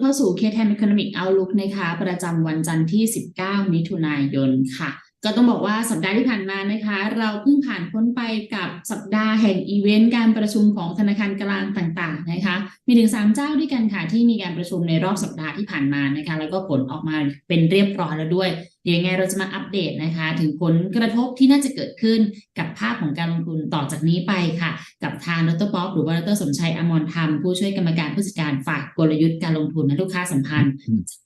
เข้าสู่ K10 Economic Outlook นะคะ ประจำวันจันทร์ที่ 19 มิถุนายนค่ะ ก็ต้องบอกว่าสัปดาห์ที่ผ่านมานะคะ เราเพิ่งผ่านพ้นไปกับสัปดาห์แห่งอีเวนต์การประชุมของธนาคารกลางต่าง ๆ นะคะ มีถึง 3 เจ้าด้วยกันค่ะ ที่มีการประชุมในรอบสัปดาห์ที่ผ่านมานะคะ แล้วก็ผลออกมาเป็นเรียบร้อยแล้วด้วย เดี๋ยวยังไงเราจะมาอัปเดตนะคะ ถึงผลกระทบที่น่าจะเกิดขึ้นกับภาพของการลงทุนต่อจากนี้ไปค่ะ กับทางดรป๊อปหรือว่าดรสมชัยอมรธรรมผู้ช่วยกรรมการผู้จัดการฝ่ายกลยุทธ์การลงทุนและลูกค้าสัมพันธ์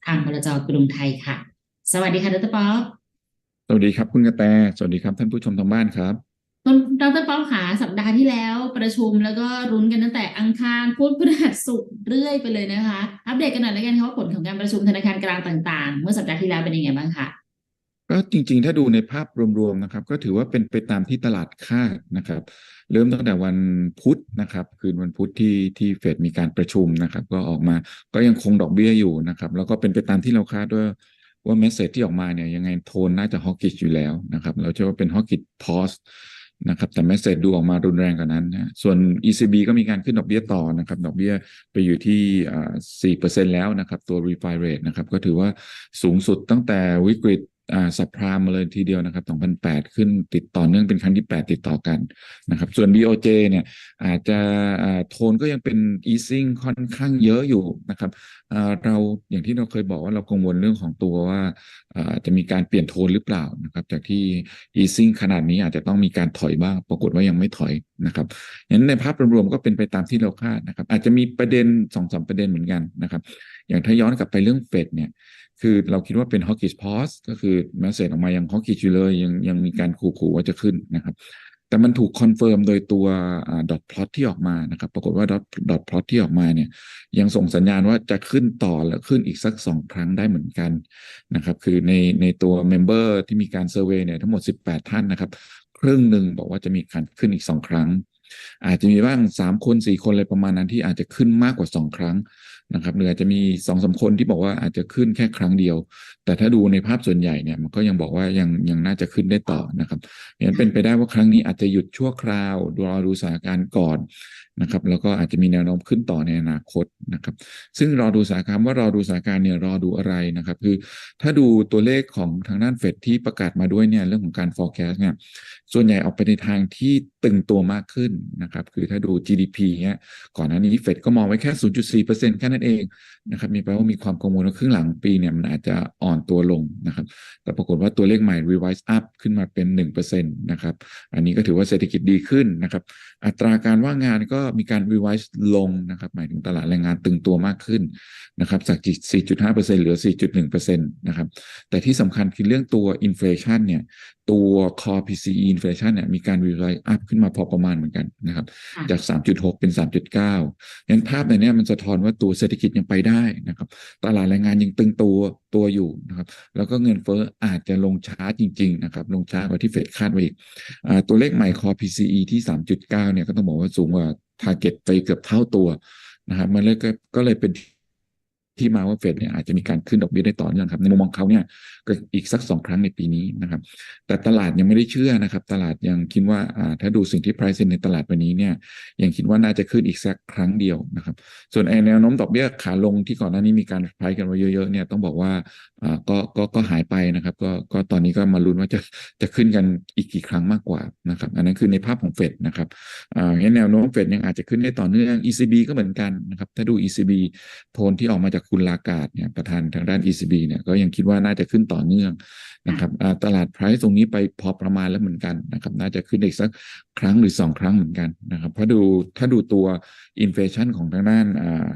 ทางบลจกรุงไทยค่ะ สวัสดีค่ะดรป๊อป สวัสดีครับคุณกระแต สวัสดีครับท่านผู้ชมทางบ้านครับ คุณดรป๊อปค่ะสัปดาห์ที่แล้วประชุมแล้วก็รุ้นกันตั้งแต่อังคารพุธพฤหัสศุกร์เรื่อยไปเลยนะคะ อัปเดตกันหน่อยแล้วกันค่ะว่าผลของการประชุมธนาคารกลางต่างๆ เมื่อสัปดาห์ที่แล้วเป็นยังไงบ้างคะก็จริงๆ ถ้าดูในภาพรวมๆนะครับ ก็ถือว่าเป็นไปตามที่ตลาดคาดนะครับ เริ่มตั้งแต่วันพุธนะครับ คืนวันพุธที่ที่เฟดมีการประชุมนะครับ ก็ออกมาก็ยังคงดอกเบี้ยอยู่นะครับ แล้วก็เป็นไปตามที่เราคาดด้วย ว่าเมสเซจที่ออกมาเนี่ยยังไงโทนน่าจะฮอกกิชอยู่แล้วนะครับ เราเชื่อว่าเป็นฮอกกิชพอสนะครับแต่เมสเซจดูออกมารุนแรงกว่านั้นนะส่วน ECB ก็มีการขึ้นดอกเบี้ยต่อนะครับ ดอกเบี้ยไปอยู่ที่สี่เปอร์เซ็นแล้วนะครับ ตัว refi rate นะครับ ก็ถือว่าสูงสุดตั้งแต่วิกฤต สัปพรามมาเลยทีเดียวนะครับ 2008 ขึ้นติดต่อเนื่องเป็นครั้งที่ 8 ติดต่อกันนะครับ ส่วน BOJ เนี่ยอาจจะอ่าโทนก็ยังเป็น easing ค่อนข้างเยอะอยู่นะครับอ่าเราอย่างที่เราเคยบอกว่าเรากังวลเรื่องของตัวว่าอ่าจะมีการเปลี่ยนโทนหรือเปล่านะครับ จากที่ easing ขนาดนี้อาจจะต้องมีการถอยบ้าง ปรากฏว่ายังไม่ถอยนะครับงั้นในภาพรวมๆก็เป็นไปตามที่เราคาดนะครับ อาจจะมีประเด็นสองสามประเด็นเหมือนกันนะครับ อย่างถ้าย้อนกลับไปเรื่องเฟดเนี่ย คือเราคิดว่าเป็น hawkish pause ก็คือแมสเซจออกมายัง hawkish อยู่เลยยังยังมีการขู่ๆว่าจะขึ้นนะครับแต่มันถูกคอนเฟิร์มโดยตัวดอทพลอตที่ออกมานะครับ ปรากฏว่าดอทดอทพลอตที่ออกมาเนี่ย ยังส่งสัญญาณว่าจะขึ้นต่อและขึ้นอีกสักสองครั้งได้เหมือนกันนะครับ คือในในตัวเมมเบอร์ที่มีการเซอร์เวยเนี่ยทั้งหมด 18 ท่านนะครับ ครึ่งหนึ่งบอกว่าจะมีการขึ้นอีกสองครั้ง อาจจะมีบ้างสามคนสี่คนอะไรประมาณนั้นที่อาจจะขึ้นมากกว่าสองครั้ง นะครับหรืออาจจะมีสองสาคนที่บอกว่าอาจจะขึ้นแค่ครั้งเดียว แต่ถ้าดูในภาพส่วนใหญ่เนี่ยมันก็ยังบอกว่ายังยังน่าจะขึ้นได้ต่อนะครับอย่างนั้นเป็นไปได้ว่าครั้งนี้อาจจะหยุดชั่วคราวรอดูสถานการณ์ก่อนนะครับแล้วก็อาจจะมีแนวโน้มขึ้นต่อในอนาคตนะครับ ซึ่งรอดูสถานการณ์ว่ารอดูสถานการณ์เนี่ยรอดูอะไรนะครับ คือถ้าดูตัวเลขของทางด้านเฟดที่ประกาศมาด้วยเนี่ยเรื่องของการ forecast เนี่ยส่วนใหญ่ออกไปในทางที่ตึงตัวมากขึ้นนะครับ คือถ้าดู GDP เนี่ยก่อนหน้านี้เฟดก็มองไว้แค่ 0.4%แค่นั้นเองนะครับ มีแปลว่ามีความกังวลว่าครึ่งหลังปีเนี่ยมันอาจจะอ่อนตัวลงนะครับ แต่ปรากฏว่าตัวเลขใหม่ revise up ขึ้นมาเป็น1%นะครับ อันนี้ก็ถือว่าเศรษฐกิจดีขึ้นนะครับ อัตราการว่างงานก็มีการ revise ลงนะครับ หมายถึงตลาดแรงงานตึงตัวมากขึ้นนะครับ จาก 4.5%เหลือ 4.1%นะครับ แต่ที่สำคัญคือเรื่องตัว inflation เนี่ย ตัว core PCE inflation เนี่ยมีการ revise up ขึ้นมาพอประมาณเหมือนกันนะครับจาก 3.6 เป็น 3.9งั้นภาพในนี้มันสะท้อนว่าตัวเศรษฐกิจยังไปได้นะครับตลาดแรงงานยังตึงตัวตัวอยู่นะครับแล้วก็เงินเฟ้ออาจจะลงช้าจริงๆนะครับลงช้ากว่าที่เฟดคาดไว้อีกตัวเลขใหม่ core PCE ที่ 3.9 เนี่ยก็ต้องบอกว่าสูงกว่า target ไปเกือบเท่าตัวนะครับมันเลยก็ก็เลยเป็น ที่มาว่าเฟดเนี่ยอาจจะมีการขึ้นดอกเบี้ยได้ต่อเนื่องครับในมุมมองเขาเนี่ยก็อีกสักสองครั้งในปีนี้นะครับ แต่ตลาดยังไม่ได้เชื่อนะครับ ตลาดยังคิดว่าอ่าถ้าดูสิ่งที่ price ในตลาดวันนี้เนี่ยยังคิดว่าน่าจะขึ้นอีกสักครั้งเดียวนะครับ ส่วนแนวโน้มดอกเบี้ยขาลงที่ก่อนหน้านี้มีการ price กันไว้เยอะๆเนี่ยต้องบอกว่าอ่าก็ก็ก็หายไปนะครับก็ก็ตอนนี้ก็มาลุ้นว่าจะจะขึ้นกันอีกกี่ครั้งมากกว่านะครับ อันนั้นคือในภาพของเฟดนะครับอ่างั้นแนวโน้มเฟดยังอาจจะขึ้นได้ต่อเนื่อง ECB ก็เหมือนกันนะครับถ้าดู ECB โทนที่ออกมาจากคุณลากาดเนี่ยประธานทางด้าน ECB เนี่ยก็ยังคิดว่าน่าจะขึ้นต่อเนื่องนะครับตลาด price ตรงนี้ไปพอประมาณแล้วเหมือนกันนะครับน่าจะขึ้นอีกสักครั้งหรือ 2 ครั้งเหมือนกันนะครับเพราะดูถ้าดูตัวอินเฟชันของทางด้าน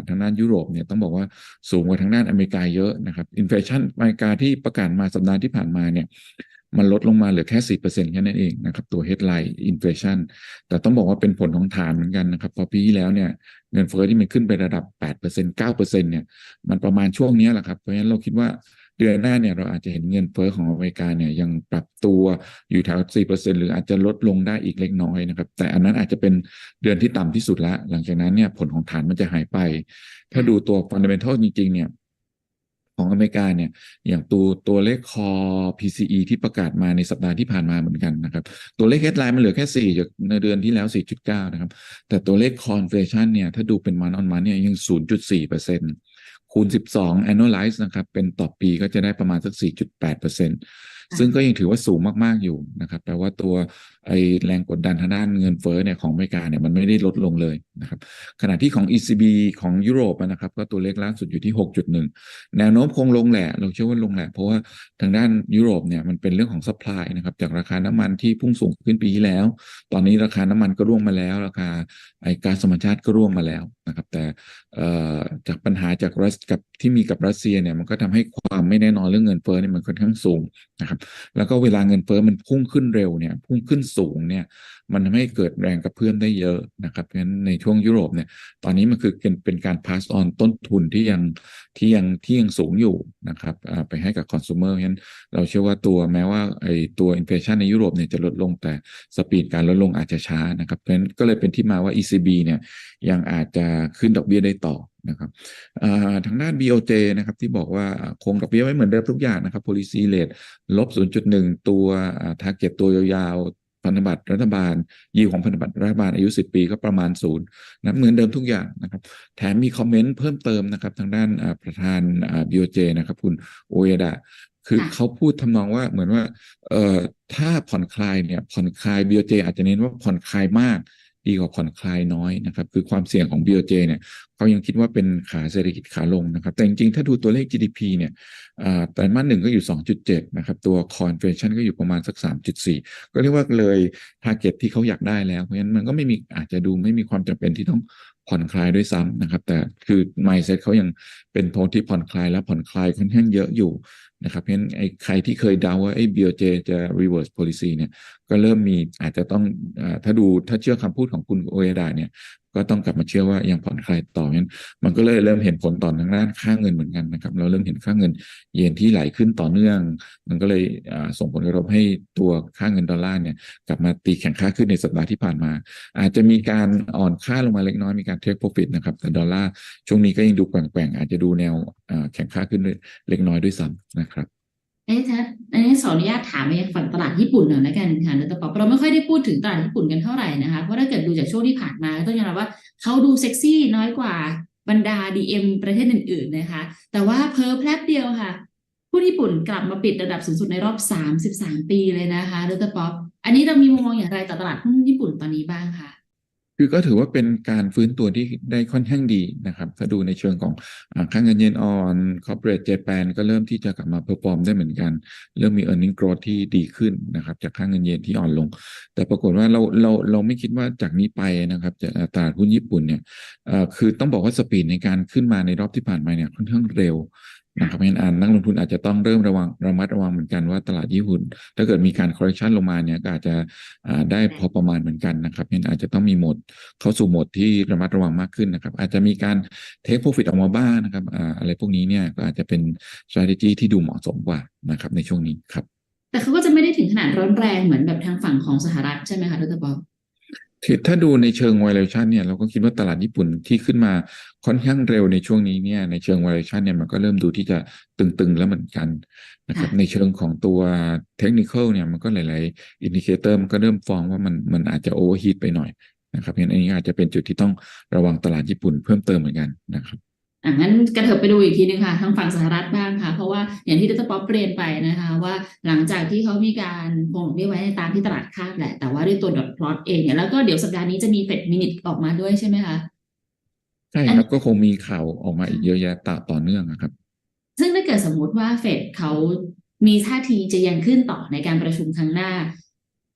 ทางด้านยุโรปเนี่ยต้องบอกว่าสูงกว่าทางด้านอเมริกาเยอะนะครับอินเฟชันอเมริกาที่ประกาศมาสัปดาห์ที่ผ่านมาเนี่ย มันลดลงมาเหลือแค่สี่เปอร์เซ็นต์แค่นั้นเองนะครับ ตัว headline inflation แต่ต้องบอกว่าเป็นผลของฐานเหมือนกันนะครับ พอปีที่แล้วเนี่ยเงินเฟ้อที่มันขึ้นไประดับแปดเปอร์เซ็นต์เก้าเปอร์เซ็นต์เนี่ยมันประมาณช่วงนี้แหละครับ เพราะฉะนั้นเราคิดว่าเดือนหน้าเนี่ยเราอาจจะเห็นเงินเฟ้อของอเมริกาเนี่ยยังปรับตัวอยู่แถวสี่เปอร์เซ็นหรืออาจจะลดลงได้อีกเล็กน้อยนะครับ แต่อันนั้นอาจจะเป็นเดือนที่ต่ำที่สุดละหลังจากนั้นเนี่ยผลของฐานมันจะหายไป ถ้าดูตัว fundamental จริงๆเนี่ย ของอเมริกาเนี่ยอย่างตัวตัวเลขคอ PCE ที่ประกาศมาในสัปดาห์ที่ผ่านมาเหมือนกันนะครับ ตัวเลข headline มันเหลือแค่ 4 จากในเดือนที่แล้ว 4.9 นะครับ แต่ตัวเลข c o n f l a t i o n เนี่ยถ้าดูเป็นมันออนมันเนี่ยยัง 0.4%คคูณ 12 annualize นะครับ เป็นต่อปีก็จะได้ประมาณสัก 4.8%ซึ่งก็ยังถือว่าสูงมาก ๆ อยู่นะครับแปลว่าตัว ไอแรงกดดันทางด้านเงินเฟ้อเนี่ยของอเมริกาเนี่ยมันไม่ได้ลดลงเลยนะครับขณะที่ของ ECB ของยุโรปนะครับ ก็ตัวเลขล่าสุดอยู่ที่ 6.1 แนวโน้มคงลงแหละ เราเชื่อว่าลงแหละ เพราะว่าทางด้านยุโรปเนี่ยมันเป็นเรื่องของ supply นะครับจากราคาน้ำมันที่พุ่งสูงขึ้นปีที่แล้ว ตอนนี้ราคาน้ำมันก็ร่วงมาแล้ว ราคาไอ้ก๊าซธรรมชาติก็ร่วงมาแล้วนะครับ แต่จากปัญหาจากรัสกับที่มีกับรัสเซียเนี่ยมันก็ทำให้ความไม่แน่นอนเรื่องเงินเฟ้อเนี่ยมันค่อนข้างสูงนะครับ แล้วก็เวลาเงินเฟ้อมันพุ่งขึ้นเร็วเนี่ยพุ่งขึ้นสูงเนี่ยมันทำให้เกิดแรงกระเพื่อมได้เยอะนะครับเพราะฉะนั้นในช่วงยุโรปเนี่ยตอนนี้มันคือเป็นเป็นการ pass on ต้นทุนที่ยังที่ยังที่ยังสูงอยู่นะครับไปให้กับ consumer เพราะฉะนั้นเราเชื่อว่าตัวแม้ว่าไอ้ตัว inflation ในยุโรปเนี่ยจะลดลงแต่สปีดการลดลงอาจจะช้านะครับเพราะฉะนั้นก็เลยเป็นที่มาว่า ECB เนี่ยยังอาจจะขึ้นดอกเบี้ยได้ต่อนะครับทางด้าน BOJ นะครับที่บอกว่าคงดอกเบี้ยไว้เหมือนเดิมทุกอย่างนะครับ policy rate ลบ 0.1 ตัวอ่า target ตัวยาว พันธบัตรรัฐบาล ยิวของพันธบัตรรัฐบาลอายุ 10 ปีก็ประมาณศูนย์นะเหมือนเดิมทุกอย่างนะครับ แถมมีคอมเมนต์เพิ่มเติมนะครับ ทางด้านอ่าประธานอ่า BOJ นะครับ คุณโอเอดะคือค่ะเขาพูดทำนองว่าเหมือนว่า เอ่อถ้าผ่อนคลายเนี่ยผ่อนคลาย BOJ อาจจะเน้นว่าผ่อนคลายมาก ดีกว่าผ่อนคลายน้อยนะครับ คือความเสี่ยงของ BOJ เนี่ยเขายังคิดว่าเป็นขาเศรษฐกิจขาลงนะครับ แต่จริงๆ ถ้าดูตัวเลข GDP เนี่ยอ่าไตรมาสหนึ่งก็อยู่ 2.7 นะครับ ตัว core inflation ก็อยู่ประมาณสัก 3.4 ก็เรียกว่าเลย target ที่เขาอยากได้แล้ว เพราะฉะนั้นมันก็ไม่มีอาจจะดูไม่มีความจำเป็นที่ต้อง ผ่อนคลายด้วยซ้ำนะครับ แต่คือ mindset เขายังเป็นโทนที่ผ่อนคลายและผ่อนคลายค่อนข้างเยอะอยู่นะครับเพราะฉะนั้นไอ้ใครที่เคยเดาว่าไอ้ BOJ จะ reverse policy เนี่ยก็เริ่มมีอาจจะต้องอถ้าดูถ้าเชื่อคำพูดของคุณโอเอดาเนี่ย ก็ต้องกลับมาเชื่อว่ายังผ่อนคลายต่องั้นมันก็เลยเริ่มเห็นผลต่อทางด้านค่าเงินเหมือนกันนะครับ เราเริ่มเห็นค่าเงินเยนที่ไหลขึ้นต่อเนื่อง มันก็เลยส่งผลกระทบให้ตัวค่าเงินดอลลาร์เนี่ยกลับมาตีแข็งค่าขึ้นในสัปดาห์ที่ผ่านมา อาจจะมีการอ่อนค่าลงมาเล็กน้อยมีการเทคโปรฟิตนะครับแต่ดอลลาร์ช่วงนี้ก็ยังดูแกว่งๆอาจจะดูแนวแข็งค่าขึ้นเล็กน้อยด้วยซ้ำนะครับ เอ๊ะถ้าอันนี้ขออนุญาตถามไปยังฝั่งตลาดญี่ปุ่นหน่อยละกันค่ะแต่ปอเราไม่ค่อยได้พูดถึงตลาดญี่ปุ่นกันเท่าไหร่นะคะ เพราะถ้าเกิดดูจากช่วงที่ผ่านมาก็ต้องยอมรับว่าเขาดูเซ็กซี่น้อยกว่าบรรดา DM ประเทศอื่น ๆ นะคะ แต่ว่าเพอแพลบเดียวค่ะหุ้นญี่ปุ่นกลับมาปิดระดับสูงสุดในรอบ 33 ปีเลยนะคะดรป๊อป อันนี้เรามีมุมมองอย่างไรต่อตลาดหุ้นญี่ปุ่นตอนนี้บ้างคะ คือก็ถือว่าเป็นการฟื้นตัวที่ได้ค่อนข้างดีนะครับ ถ้าดูในเชิงของอาค่าเงินเยนอ่อน corporate Japan ก็เริ่มที่จะกลับมาเพอร์ฟอร์มได้เหมือนกัน เริ่มมี earning growth ที่ดีขึ้นนะครับ จากค่างเงินเยนที่อ่อนลง แต่ปรากฏว่าเราเราเราไม่คิดว่าจากนี้ไปนะครับจะตลาดหุ้นญี่ปุ่นเนี่ยคือต้องบอกว่าสปีดในการขึ้นมาในรอบที่ผ่านมาเนี่ยค่อนข้างเร็ว นะครับเพราะฉะนั้นอ่านักลงทุนอาจจะต้องเริ่มระวังระมัดระวังเหมือนกันว่าตลาดญี่ปุ่น ถ้าเกิดมีการ correction ลงมาเนี่ยก็อาจจะได้พอประมาณเหมือนกันนะครับเพราะฉะนั้นอาจจะต้องมีโหมดเข้าสู่โหมดที่ระมัดระวังมากขึ้นนะครับ อาจจะมีการ take profit ออกมาบ้างนะครับออะไรพวกนี้เนี่ยก็อาจจะเป็น strategy ที่ดูเหมาะสมกว่านะครับในช่วงนี้ครับ แต่เขาก็จะไม่ได้ถึงขนาดร้อนแรงเหมือนแบบทางฝั่งของสหรัฐใช่ไหมคะดรป๊อป คือถ้าดูในเชิง valuation เนี่ยเราก็คิดว่าตลาดญี่ปุ่นที่ขึ้นมาค่อนข้างเร็วในช่วงนี้เนี่ยในเชิง valuation เนี่ยมันก็เริ่มดูที่จะตึงๆแล้วเหมือนกันนะครับค่ะในเชิงของตัว technical เนี่ยมันก็หลายๆ indicator มันก็เริ่มฟ้องว่ามันมันอาจจะ overheat ไปหน่อยนะครับเพราะฉะนั้นอันนี้อาจจะเป็นจุดที่ต้องระวังตลาดญี่ปุ่นเพิ่มเติมเหมือนกันนะครับ อะงั้นกระเถิบไปดูอีกทีนึงค่ะทางฝั่งสหรัฐบ้างค่ะ เพราะว่าอย่างที่ดรป๊อปเรียนไปนะคะ ว่าหลังจากที่เขามีการคงดอกเบี้ยไว้ในตามที่ตลาดคาดแหละ แต่ว่าด้วยตัวดอทพลอตเองเนี่ยแล้วก็เดี๋ยวสัปดาห์นี้จะมีเฟดมินิทออกมาด้วยใช่ไหมคะใช่ครับก็คงมีข่าวออกมาอีกเยอะแยะต่อต่อเนื่องนะครับ ซึ่งถ้าเกิดสมมุติว่าเฟดเขามีท่าทีจะยังขึ้นต่อในการประชุมครั้งหน้า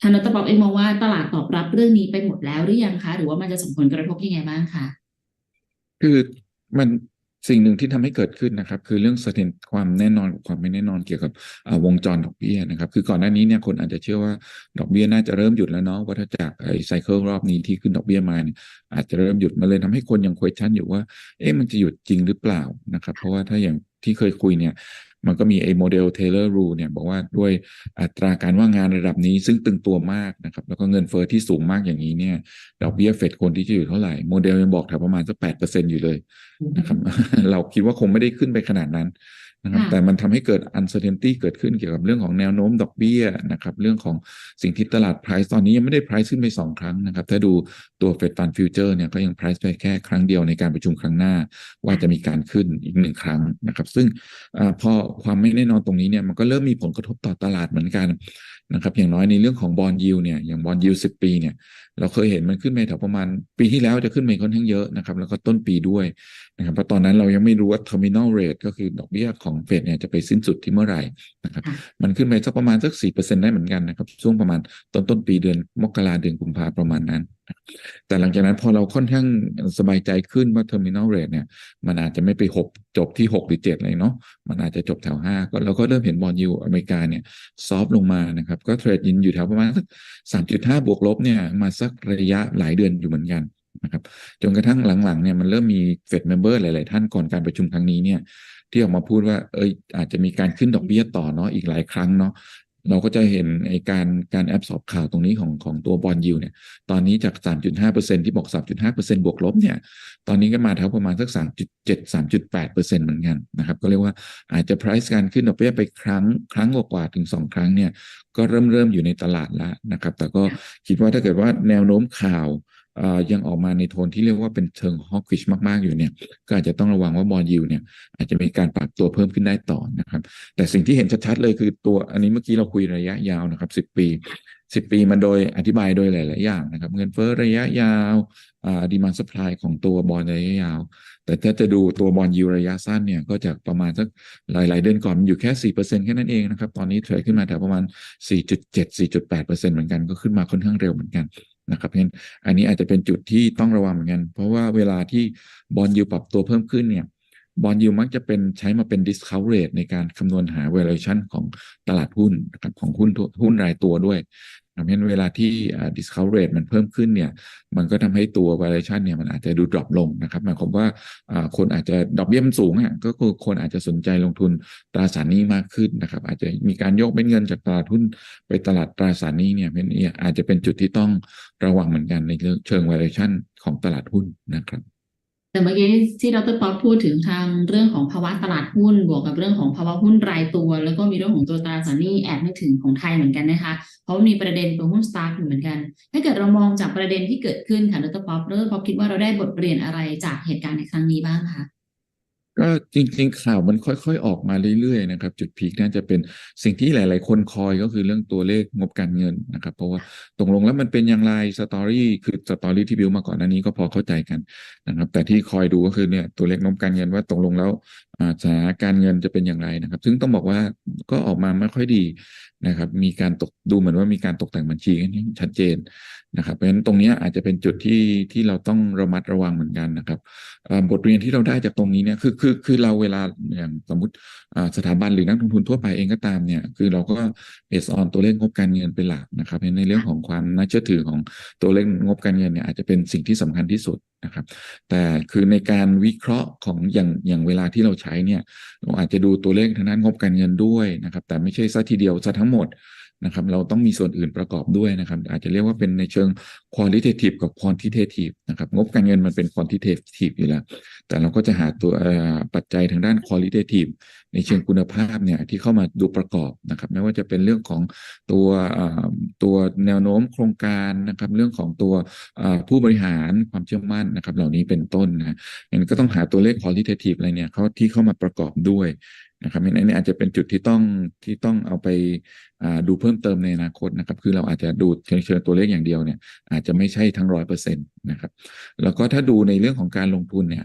ทางดรป๊อปเองมองว่าตลาดตอบรับเรื่องนี้ไปหมดแล้วหรือยังคะ หรือว่ามันจะส่งผลกระทบยังไงบ้างคะคือมัน สิ่งหนึ่งที่ทำให้เกิดขึ้นนะครับ คือเรื่องสถิตความแน่นอนกับความไม่แน่นอนเกี่ยวกับวงจรดอกเบี้ยนะครับ คือก่อนหน้านี้เนี่ยคนอาจจะเชื่อว่าดอกเบี้ยน่าจะเริ่มหยุดแล้วเนาะว่าจากไอ้ไซเคิลรอบนี้ที่ขึ้นดอกเบี้ยมาเนี่ยอาจจะเริ่มหยุดมาเลยทำให้คนยังคุยชันอยู่ว่า เอ๊ะมันจะหยุดจริงหรือเปล่านะครับ เพราะว่าถ้าอย่างที่เคยคุยเนี่ย มันก็มีไอ้โมเดล Taylor Rule เนี่ยบอกว่าด้วยอัตราการว่างงานระดับนี้ซึ่งตึงตัวมากนะครับแล้วก็เงินเฟอ้อที่สูงมากอย่างนี้เนี่ยดอกเบี้ยเฟดคนที่จะอยู่เท่าไหร่โมเดลยังบอกแถวประมาณสักแปดเปอร์เซ็นอยู่เลยนะครับเราคิดว่าคงไม่ได้ขึ้นไปขนาดนั้น นะครับค่ะแต่มันทำให้เกิด uncertainty เกิดขึ้นเกี่ยวกับเรื่องของแนวโน้มดอกเบี้ยนะครับเรื่องของสิ่งที่ตลาด price ตอนนี้ยังไม่ได้ price ขึ้นไปสองครั้งนะครับ ถ้าดูตัว Fed Fund Future เนี่ยก็ยัง price ไปแค่ครั้งเดียวในการประชุมครั้งหน้า ว่าจะมีการขึ้นอีกหนึ่งครั้งนะครับ ซึ่งอาพอความไม่แน่นอนตรงนี้เนี่ยมันก็เริ่มมีผลกระทบต่อตลาดเหมือนกันนะครับอย่างน้อยในเรื่องของบอลยิวเนี่ยอย่างบอลยิวสิบปีเนี่ยเราเคยเห็นมันขึ้นไปแถวประมาณ ปีที่แล้วจะขึ้นไปค่อนข้างเยอะนะครับ แล้วก็ต้นปีด้วยนะครับเพราะตอนนั้นเรายังไม่รู้ว่า terminal rate ก็คือดอกเบี้ยของเฟดเนี่ยจะไปสิ้นสุดที่เมื่อไหร่นะครับค่ะมันขึ้นไปสักประมาณสักสี่เปอร์เซ็นได้เหมือนกันนะครับช่วงประมาณต้นต้นปีเดือนมกราเดือนกุมภาประมาณนั้นนะครับ แต่หลังจากนั้นพอเราค่อนข้างสบายใจขึ้นว่า terminal rate เนี่ย มันอาจจะไม่ไปหกจบที่หกหรือเจ็ดเลยเนาะมันอาจจะจบแถวห้าก็เราก็เริ่มเห็นบอลยูอเมริกาเนี่ยซอฟลงมานะครับ ก็เทรดยินอยู่แถวประมาณสักสามจุดห้าบวกลบเนี่ยมาสักระยะหลายเดือนอยู่เหมือนกันนะครับจนกระทั่งหลังๆเนี่ยมันเริ่มมีเฟดเมมเบอร์หลาย ๆ ท่านก่อนการประชุมครั้งนี้เนี่ยที่ออกมาพูดว่าเอยอาจจะมีการขึ้นดอกเบี้ยต่อเนาะอีกหลายครั้งเนาะ เราก็จะเห็นไอการการแอบสอบข่าวตรงนี้ของของตัวบอลยูเนี่ยตอนนี้จาก 3.5%ที่บอก 3.5%บวกลบเนี่ยตอนนี้ก็มาแถวประมาณสัก 3.7 3.8%เหมือนกันนะครับก็เรียกว่าอาจจะ price การขึ้นดอกเบี้ยไปครั้งครั้งกว่าถึง 2 ครั้งเนี่ยก็เริ่มเริ่มอยู่ในตลาดแล้วนะครับแต่ก็คิดว่าถ้าเกิดว่าแนวโน้มข่าว ยังออกมาในโทนที่เรียกว่าเป็นเชิงฮอกกิชมากๆอยู่เนี่ย ก็อาจจะต้องระวังว่าบอลยูเนี่ยอาจจะมีการปรับตัวเพิ่มขึ้นได้ต่อนะครับ แต่สิ่งที่เห็นชัดๆเลยคือตัวอันนี้เมื่อกี้เราคุยระยะยาวนะครับสิบปีสิบปีมันโดยอธิบายโดยหลายๆอย่างนะครับ เงินเฟ้อระยะยาวอ่าดีมานสปายของตัวบอลระยะยาว แต่ถ้าจะดูตัวบอลยูระยะสั้นเนี่ยก็จะประมาณสักหลาย ๆ เดือนก่อนมันอยู่แค่สี่เปอร์เซ็นแค่นั้นเองนะครับ ตอนนี้เทรดขึ้นมาแถวประมาณสี่จุดเจ็ดสี่จุดแปดเปอร์เซ็นเหมือนกันก็ขึ้นมาค่อนข้างเร็วเหมือนกัน นะครับเพราะฉะนั้นอันนี้อาจจะเป็นจุดที่ต้องระวังเหมือนกัน เพราะว่าเวลาที่บอลยูปรับตัวเพิ่มขึ้นเนี่ยบอลยูมักจะเป็นใช้มาเป็น discount rate ในการคำนวณหา valuation ของตลาดหุ้นนะครับของหุ้นทั่วหุ้นรายตัวด้วย เพราะฉะนั้เวลาที่ discount rate มันเพิ่มขึ้นเนี่ย มันก็ทำให้ตัว valuation เนี่ยมันอาจจะดู drop ลงนะครับหมายความว่าคนอาจจะดอกเบี้ยมันสูงอะก็คือคนอาจจะสนใจลงทุนตราสารนี้มากขึ้นนะครับ อาจจะมีการยกเป็นเงินจากตลาดหุ้นไปตลาดตราสารนี้เนี่ยเป็นเนี่ยอาจจะเป็นจุดที่ต้องระวังเหมือนกันในเรื่องเชิง valuation ของตลาดหุ้นนะครับ แต่เมื่อกี้ที่ดรป๊อปพูดถึงทางเรื่องของภาวะตลาดหุ้นบวกกับเรื่องของภาวะหุ้นรายตัว แล้วก็มีเรื่องของตัวตราสารหนี้แอบนึกถึงของไทยเหมือนกันนะคะ เพราะมีประเด็นตัวหุ้นสตาร์ทอยู่เหมือนกัน ถ้าเกิดเรามองจากประเด็นที่เกิดขึ้นค่ะดรป๊อปดรป๊อปคิดว่าเราได้บทเรียนอะไรจากเหตุการณ์ในครั้งนี้บ้างคะ ก็จริงๆ ข่าวมันค่อยๆ ออกมาเรื่อยๆ นะครับ จุดพีคน่าจะเป็นสิ่งที่หลายๆ คนคอยก็คือเรื่องตัวเลขงบการเงินนะครับ เพราะว่าตกลงแล้วมันเป็นอย่างไรสตอรี่คือสตอรี่ที่บิวมาก่อนหน้านี้ก็พอเข้าใจกันนะครับ แต่ที่คอยดูก็คือเนี่ยตัวเลขงบการเงินว่าตกลงแล้ว สถานการเงินจะเป็นอย่างไรนะครับ ซึ่งต้องบอกว่าก็ออกมาไม่ค่อยดีนะครับ มีการตกดูเหมือนว่ามีการตกแต่งบัญชีกันอย่ชัดเจนนะครับ เพราะฉะนั้นตรงนี้อาจจะเป็นจุดที่ที่เราต้องระมัดระวังเหมือนกันนะครับบทเรียนที่เราได้จากตรงนี้เนี่ยคือคือคือเราเวลาอย่างสมมติสถาบันหรือนักลงทุนทั่วไปเองก็ตามเนี่ยคือเราก็เบสออนตัวเลขงบการเงินเป็นหลักนะครับในเรื่องของความน่าเชื่อถือของตัวเลขงบการเงินเนี่ยอาจจะเป็นสิ่งที่สำคัญที่สุด นะครับ แต่คือในการวิเคราะห์ของอย่างอย่างเวลาที่เราใช้เนี่ยเราอาจจะดูตัวเลขทางด้านงบการเงินด้วยนะครับ แต่ไม่ใช่ซะทีเดียวซะทั้งหมด นะครับ เราต้องมีส่วนอื่นประกอบด้วยนะครับ อาจจะเรียกว่าเป็นในเชิง qualitative กับ quantitative นะครับ งบการเงินมันเป็น quantitative อยู่แล้ว แต่เราก็จะหาตัวปัจจัยทางด้าน qualitative ในเชิงคุณภาพเนี่ยที่เข้ามาดูประกอบนะครับ ไม่ว่าจะเป็นเรื่องของตัวตัวแนวโน้มโครงการนะครับ เรื่องของตัวผู้บริหารความเชื่อมั่นนะครับ เหล่านี้เป็นต้นนะงั้นก็ต้องหาตัวเลข qualitative อะไรเนี่ยเขาที่เข้ามาประกอบด้วย นะครับอันนี้อาจจะเป็นจุดที่ต้องที่ต้องเอาไปดูเพิ่มเติมในอนาคตนะครับ คือเราอาจจะดูเชิงเชิงตัวเลขอย่างเดียวเนี่ย อาจจะไม่ใช่ทั้งร้อยเปอร์เซ็นต์นะครับ แล้วก็ถ้าดูในเรื่องของการลงทุนเนี่ย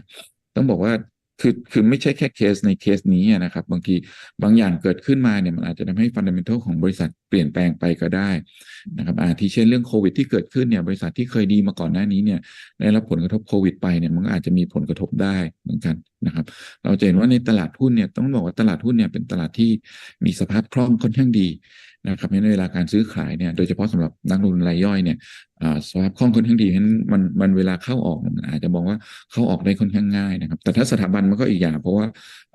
ต้องบอกว่า คือคือไม่ใช่แค่เคสในเคสนี้นะครับ บางทีบางอย่างเกิดขึ้นมาเนี่ยมันอาจจะทำให้ฟันเดเมนทัลของบริษัทเปลี่ยนแปลงไปก็ได้นะครับอาทิเช่นเรื่องโควิดที่เกิดขึ้นเนี่ยบริษัทที่เคยดีมาก่อนหน้านี้เนี่ยได้รับผลกระทบโควิดไปเนี่ยมันก็อาจจะมีผลกระทบได้เหมือนกันนะครับ เราจะเห็นว่าในตลาดหุ้นเนี่ยต้องบอกว่าตลาดหุ้นเนี่ยเป็นตลาดที่มีสภาพคล่องค่อนข้างดีนะครับในเวลาการซื้อขายเนี่ยโดยเฉพาะสำหรับนักลงทุนรายย่อยเนี่ย สภาพคล่องค่อนข้างดีฉะนั้นมันมันเวลาเข้าออกมันอาจจะมองว่าเข้าออกได้ค่อนข้างง่ายนะครับ แต่ถ้าสถาบันมันก็อีกอย่าง เพราะว่า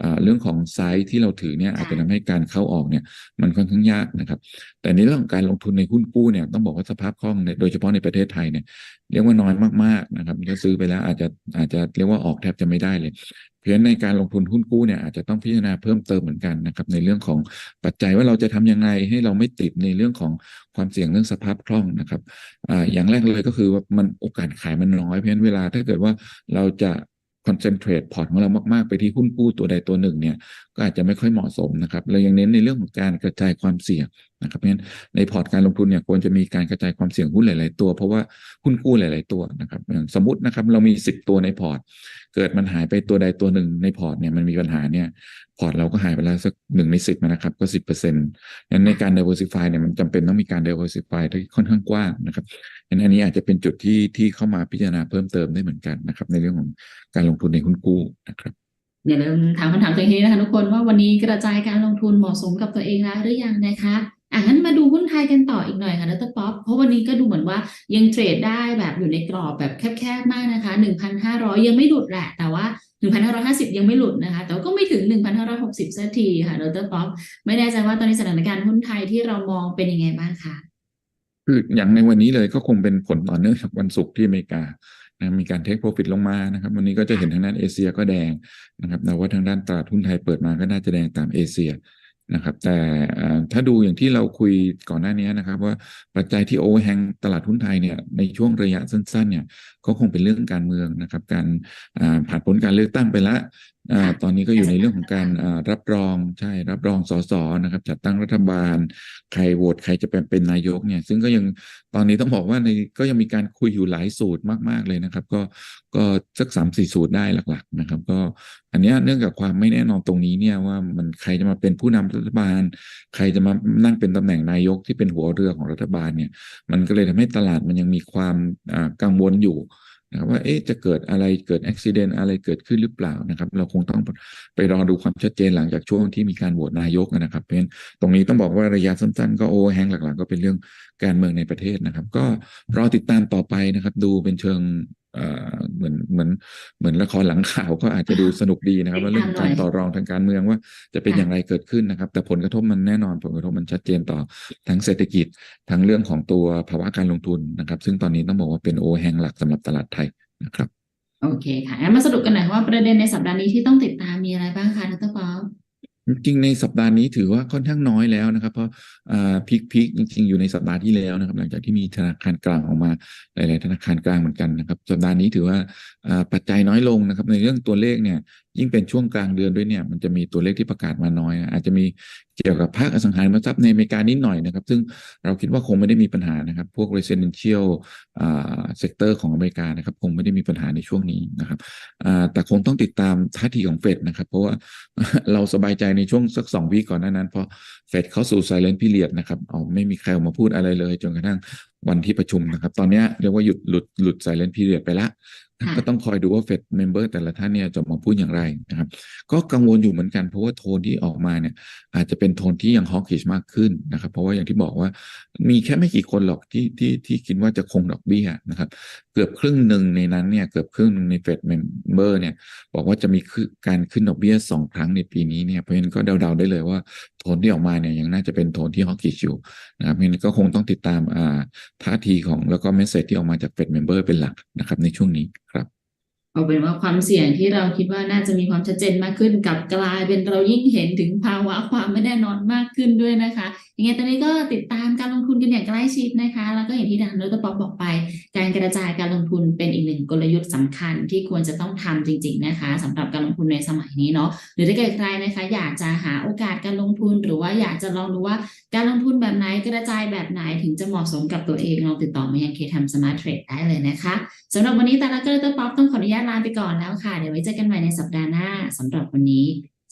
อ่าเรื่องของไซส์ที่เราถือเนี่ยอาจจะทำให้การเข้าออกเนี่ยมันค่อนข้างยากนะครับ แต่ในเรื่องของการลงทุนในหุ้นกู้เนี่ยต้องบอกว่าสภาพคล่องเนี่ยโดยเฉพาะในประเทศไทยเนี่ยเรียกว่าน้อยมากๆนะครับถ้าซื้อไปแล้วอาจจะอาจจะเรียกว่าออกแทบจะไม่ได้เลยเพราะฉะนั้นในการลงทุนหุ้นกู้เนี่ยอาจจะต้องพิจารณาเพิ่มเติมเหมือนกันนะครับในเรื่องของปัจจัยว่าเราจะทำยังไงให้เราไม่ติดในเรื่องของความเสี่ยงเรื่องสภาพคล่องนะครับออย่างแรกเลยก็คือว่ามันโอกาสขายมันน้อยเพราะฉะนั้นเวลาถ้าเกิดว่าเราจะคอนเซนเทรตพอร์ตของเรามากๆ ไปที่หุ้นกู้ตัวใดตัวหนึ่งเนี่ยก็อาจจะไม่ค่อยเหมาะสมนะครับเรายังเน้นในเรื่องของการกระจายความเสี่ยง นะครับเพราะฉะนั้นในพอร์ตการลงทุนเนี่ยควรจะมีการกระจายความเสี่ยงหุ้นหลาย ๆ ตัว เพราะว่าหุ้นกู้หลาย ๆ ตัวนะครับอย่างสมมตินะครับเรามีสิบตัวในพอร์ต เกิดมันหายไปตัวใดตัวหนึ่งในพอร์ตเนี่ยมันมีปัญหาเนี่ยพอร์ตเราก็หายไปแล้วสักหนึ่งในสิบนะครับก็สิบเปอร์เซ็นต์งั้นในการ diversify เนี่ยมันจำเป็นต้องมีการ diversify ที่ค่อนข้างกว้างนะครับงั้นอันนี้อาจจะเป็นจุดที่ที่เข้ามาพิจารณาเพิ่มเติมได้เหมือนกันนะครับ ในเรื่องของการลงทุนในหุ้นกู้นะครับอย่าลืมถามคำถามตัวเองนะคะทุกคนว่าวันนี้กระจายการลงทุนเหมาะสมกับตัวเองแล้วหรือยังนะคะ อะงั้นมาดูหุ้นไทยกันต่ออีกหน่อยค่ะดรป๊อปเพราะวันนี้ก็ดูเหมือนว่ายังเทรดได้แบบอยู่ในกรอบแบบแคบๆมากนะคะ1,500ยังไม่หลุดแหละแต่ว่า1,550 ยังไม่หลุดนะคะ แต่ก็ไม่ถึง 1,560สักทีค่ะดรป๊อปไม่แน่ใจว่าตอนนี้สถานการณ์หุ้นไทยที่เรามองเป็นยังไงบ้างคะคืออย่างในวันนี้เลยก็คงเป็นผลต่อเนื่องจากวันศุกร์ที่อเมริกานะมีการเทคโปรฟิตลงมานะครับ วันนี้ก็จะเห็นทางด้านเอเชียก็แดงนะครับแต่ว่าทางด้านตลาดหุ้นไทยเปิดมาก็น่าจะแดงตามเอเชีย นะครับ แต่ถ้าดูอย่างที่เราคุยก่อนหน้านี้นะครับ ว่าปัจจัยที่โอเวอร์แฮงตลาดหุ้นไทยเนี่ยในช่วงระยะสั้น ๆ เนี่ยก็คงเป็นเรื่องการเมืองนะครับ การอ่าผ่านผลการเลือกตั้งไปแล้ว อ่าตอนนี้ก็อยู่ในเรื่องของการอ่ารับรองใช่รับรองสสนะครับ จัดตั้งรัฐบาล ใครโหวตใครจะเป็นเป็นนายกเนี่ย ซึ่งก็ยังตอนนี้ต้องบอกว่าในก็ยังมีการคุยอยู่หลายสูตรมาก ๆเลยนะครับ ก็ก็สักสามสี่สูตรได้หลัก ๆ นะครับ ก็อันเนี้ยเนื่องจากความไม่แน่นอนตรงนี้เนี่ยว่ามันใครจะมาเป็นผู้นำรัฐบาล ใครจะมานั่งเป็นตำแหน่งนายกที่เป็นหัวเรือของรัฐบาลเนี่ย มันก็เลยทำให้ตลาดมันยังมีความอ่ากังวลอยู่ นะครับว่าเอ๊ะจะเกิดอะไรเกิดอุบิเหตุอะไรเกิดขึ้นหรือเปล่านะครับ เราคงต้องไปรอดูความชัดเจนหลังจากช่วงที่มีการโหวตนายกนะครับเพราะฉะนั้นตรงนี้ต้องบอกว่าระยะสั้นๆ ก็โอแฮงหลักๆ ก็เป็นเรื่องการเมืองในประเทศนะครับ ก็รอติดตามต่อไปนะครับ ดูเป็นเชิง เอ่อเหมือนเหมือนเหมือนละครหลังข่าวก็อาจจะดูสนุกดีนะครับ ว่าเรื่องการต่อรองทางการเมืองว่าจะเป็นอย่างไรเกิดขึ้นนะครับ แต่ผลกระทบมันแน่นอนผลกระทบมันชัดเจนต่อทั้งเศรษฐกิจทั้งเรื่องของตัวภาวะการลงทุนนะครับ ซึ่งตอนนี้ต้องบอกว่าเป็นโอแฮงหลักสำหรับตลาดไทยนะครับ โอเคค่ะงั้นมาสรุปกันหน่อยว่าประเด็นในสัปดาห์นี้ที่ต้องติดตามมีอะไรบ้างคะดรป๊อป จริงในสัปดาห์นี้ถือว่าค่อนข้างน้อยแล้วนะครับ เพราะพิกพิกจริงๆอยู่ในสัปดาห์ที่แล้วนะครับ หลังจากที่มีธนาคารกลางออกมาหลาย ๆ ธนาคารกลางเหมือนกันนะครับ สัปดาห์นี้ถือว่าปัจจัยน้อยลงนะครับ ในเรื่องตัวเลขเนี่ย ยิ่งเป็นช่วงกลางเดือนด้วยเนี่ย มันจะมีตัวเลขที่ประกาศมาน้อย อาจจะมีเกี่ยวกับภาคอสังหาริมทรัพย์ในอเมริกานิดหน่อยนะครับ ซึ่งเราคิดว่าคงไม่ได้มีปัญหานะครับ พวก residential อ่า sector ของอเมริกานะครับคงไม่ได้มีปัญหาในช่วงนี้นะครับแต่คงต้องติดตามท่าทีของเฟดนะครับ เพราะว่าเราสบายใจในช่วงสักสองวีก่อนหน้านั้น เพราะเฟดเข้าสู่ silent period นะครับเอาไม่มีใครออกมาพูดอะไรเลยจนกระทั่งวันที่ประชุมนะครับ ตอนนี้เรียกว่าหยุดหลุดหลุด silent period ไปละ ก็ต้องคอยดูว่าเฟดเมมเบอร์แต่ละท่านเนี่ยจะมาพูดอย่างไรนะครับ ก็กังวลอยู่เหมือนกันเพราะว่าโทนที่ออกมาเนี่ย อาจจะเป็นโทนที่ยังฮอกกิชมากขึ้นนะครับ เพราะว่าอย่างที่บอกว่ามีแค่ไม่กี่คนหรอกที่ที่ที่คิดว่าจะคงดอกเบี้ยนะครับเกือบครึ่งหนึ่งในนั้นเนี่ยเกือบครึ่งหนึ่งในเฟดเมมเบอร์เนี่ยบอกว่าจะมีการขึ้นดอกเบี้ยสองครั้งในปีนี้เนี่ยเพราะฉะนั้นก็เดาๆได้เลยว่าโทนที่ออกมาเนี่ยยังน่าจะเป็นโทนที่ฮอกกี้อยู่นะครับเพราะฉะนั้นก็คงต้องติดตามอ่าท่าทีของแล้วก็เมสเซจที่ออกมาจากเฟดเมมเบอร์เป็นหลักนะครับในช่วงนี้ครับ เอาเป็นว่าความเสี่ยงที่เราคิดว่าน่าจะมีความชัดเจนมากขึ้นกลับกลายเป็นเรายิ่งเห็นถึงภาวะความไม่แน่นอนมากขึ้นด้วยนะคะยังไงตอนนี้ก็ติดตามการลงทุนกันอย่างใกล้ชิดนะคะ แล้วก็อย่างที่ทางดรป๊อปบอกไป การกระจายการลงทุนเป็นอีกหนึ่งกลยุทธ์สำคัญที่ควรจะต้องทำจริง ๆนะคะสำหรับการลงทุนในสมัยนี้เนาะหรือถ้าเกิดใครนะคะ อยากจะหาโอกาสการลงทุน หรือว่าอยากจะลองดูว่าการลงทุนแบบไหนกระจายแบบไหนถึงจะเหมาะสมกับตัวเองลองติดต่อมายังเคทำสมาร์ทเทรดได้เลยนะคะสำหรับวันนี้ต่ละก็ดรป๊อปต้องขออนุญาตลาไปก่อนแล้วค่ะ เดี๋ยวไว้เจอกันใหม่ในสัปดาห์หน้าสำหรับวันนี้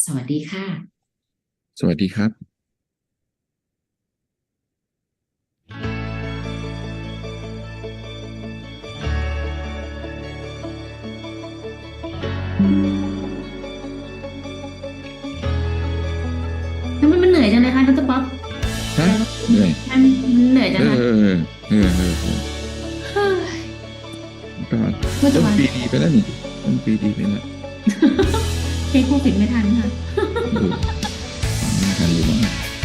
สวัสดีค่ะ สวัสดีครับทำไมมันเหนื่อยจังเลยคะดรป๊อปฮะเหนื่อยมันเหนื่อยจังเอเลย ก็เมื่อต้นวันปีดีไปแล้วนี่ต้นปีดีไปแล้วเทคโควิดไม่ทันค่ะเออฟังไม่ทันหรือว่า